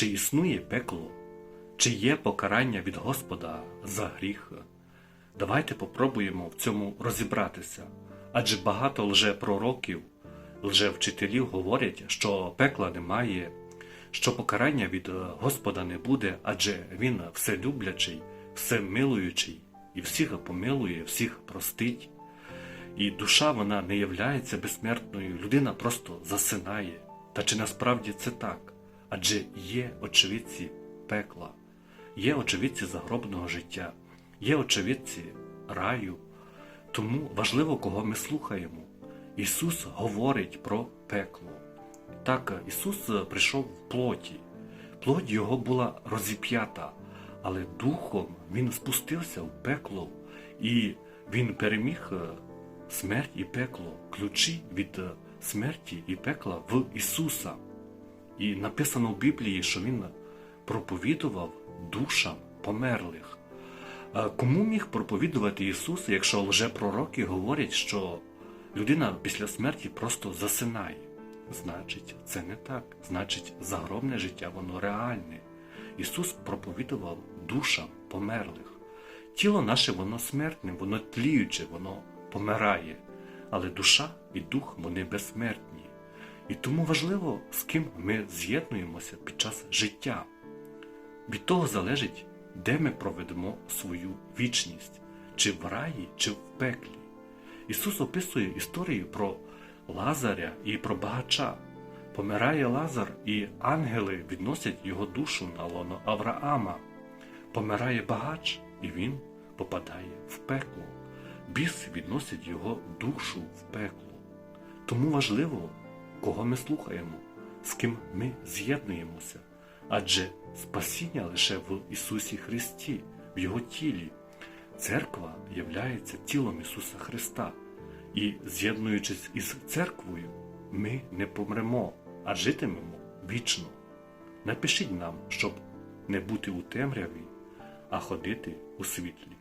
чи існує пекло, чи є покарання від Господа за гріх. Давайте попробуємо в цьому розібратися, адже багато лжепророків, лжевчителів говорять, що пекла немає, що покарання від е, Господа не буде, адже Він вселюблячий, всемилуючий і всіх помилує, всіх простить. І душа вона не являється безсмертною, людина просто засинає. Та чи насправді це так? Адже є очевидці пекла, є очевидці загробного життя, є очевидці раю. Тому важливо, кого ми слухаємо. Ісус говорить про пекло. Так, Ісус прийшов в плоті. Плоть його була розіп'ята, але духом він спустився в пекло, і він переміг е, смерть і пекло, ключі від е, смерті і пекла в Ісуса. І написано в Біблії, що Він проповідував душам померлих. Кому міг проповідувати Ісус, якщо лжепророки говорять, що людина після смерті просто засинає? Значить, це не так. Значить, загробне життя воно реальне. Ісус проповідував душам померлих. Тіло наше воно смертне, воно тліюче, воно помирає, але душа і дух вони безсмертні. І тому важливо, з ким ми з'єднуємося під час життя. Від того залежить, де ми проведемо свою вічність, чи в раї, чи в пеклі. Ісус описує історію про Лазаря і про багача. Помирає Лазар, і ангели відносять його душу на лоно Авраама. Помирає багач, і він попадає в пекло. Біс відносить його душу в пекло. Тому важливо, кого ми слухаємо, з ким ми з'єднуємося, адже спасіння лише в Ісусі Христі, в Його тілі. Церква являється тілом Ісуса Христа, і, з'єднуючись із церквою, ми не помремо, а житимемо вічно. Напишіть нам, щоб не бути у темряві, а ходити у світлі.